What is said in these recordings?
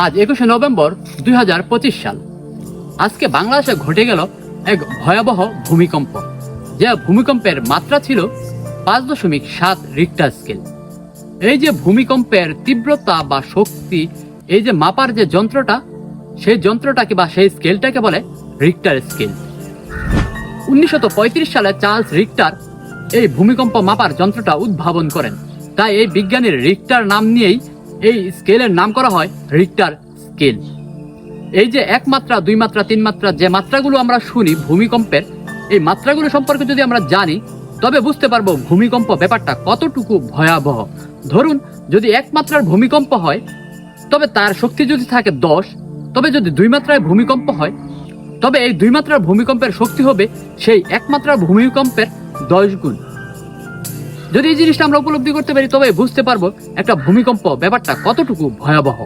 আজ একুশে নভেম্বর দুই হাজার পঁচিশ সাল। আজকে বাংলাদেশে ঘটে গেল এক ভয়াবহ ভূমিকম্প, যে ভূমিকম্পের মাত্রা ছিল পাঁচ দশমিক সাত রিক্টার স্কেল এই যে ভূমিকম্পের তীব্রতা বা শক্তি, এই যে মাপার যে যন্ত্রটা, সেই যন্ত্রটাকে বা সেই স্কেলটাকে বলে রিক্টার স্কেল উনিশশো সালে চার্লস রিক্টার এই ভূমিকম্প মাপার যন্ত্রটা উদ্ভাবন করেন। তাই এই বিজ্ঞানীর রিক্টার নাম নিয়েই এই স্কেলের নাম করা হয় রিক্টার স্কেল এই যে এক মাত্রা, দুই মাত্রা, তিন মাত্রা, যে মাত্রাগুলো আমরা শুনি ভূমিকম্পের, এই মাত্রাগুলো সম্পর্কে যদি আমরা জানি, তবে বুঝতে পারব ভূমিকম্প ব্যাপারটা কতটুকু ভয়াবহ। ধরুন, যদি এক মাত্রার ভূমিকম্প হয়, তবে তার শক্তি যদি থাকে দশ, তবে যদি দুই মাত্রায় ভূমিকম্প হয়, তবে এই দুই মাত্রার ভূমিকম্পের শক্তি হবে সেই এক মাত্রার ভূমিকম্পের দশ গুণ। যদি এই জিনিসটা আমরা উপলব্ধি করতে পারি, তবে বুঝতে পারব একটা ভূমিকম্প ব্যাপারটা কতটুকু ভয়াবহ।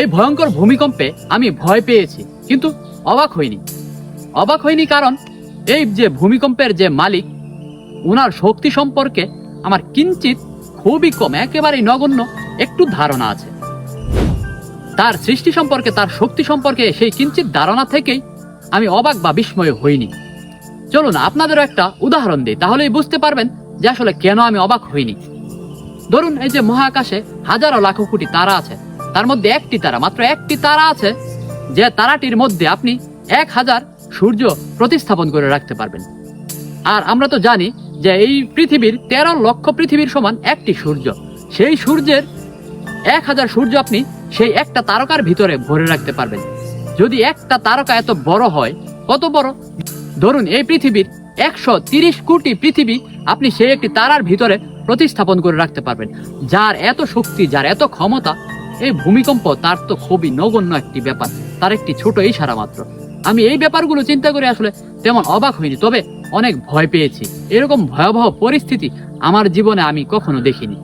এই ভয়ঙ্কর ভূমিকম্পে আমি ভয় পেয়েছি, কিন্তু অবাক হইনি। অবাক হইনি কারণ এই যে ভূমিকম্পের যে মালিক ওনার শক্তি সম্পর্কে আমার কিঞ্চিত খুবই কম, একেবারেই নগণ্য একটু ধারণা আছে। তার সৃষ্টি সম্পর্কে, তার শক্তি সম্পর্কে সেই কিঞ্চিত ধারণা থেকেই আমি অবাক বা বিস্ময় হইনি। চলুন, আপনাদেরও একটা উদাহরণ দিই, তাহলেই বুঝতে পারবেন যে আসলে কেন আমি অবাক হইনি? ধরুন, এই যে মহাকাশে হাজারো লাখো কোটি তারা আছে। তার মধ্যে একটি তারা, মাত্র একটি তারা আছে, যে তারাটির মধ্যে আপনি এক হাজার সূর্য প্রতিস্থাপন করে রাখতে পারবেন। আর আমরা তো জানি যে এই পৃথিবীর তেরো লক্ষ পৃথিবীর সমান একটি সূর্য। সেই সূর্যের এক হাজার সূর্য আপনি সেই একটা তারকার ভিতরে ভরে রাখতে পারবেন। যদি একটা তারকা এত বড় হয়, কত বড়? ধরুন, এই পৃথিবীর একশো তিরিশ কোটি পৃথিবী আপনি সেই একটি তারার ভিতরে প্রতিস্থাপন করে রাখতে পারবেন। যার এত শক্তি, যার এত ক্ষমতা, এই ভূমিকম্প তার তো খুবই নগণ্য একটি ব্যাপার, তার একটি ছোট ইশারা মাত্র। আমি এই ব্যাপারগুলো চিন্তা করে আসলে তেমন অবাক হইনি, তবে অনেক ভয় পেয়েছি। এরকম ভয়াবহ পরিস্থিতি আমার জীবনে আমি কখনো দেখিনি।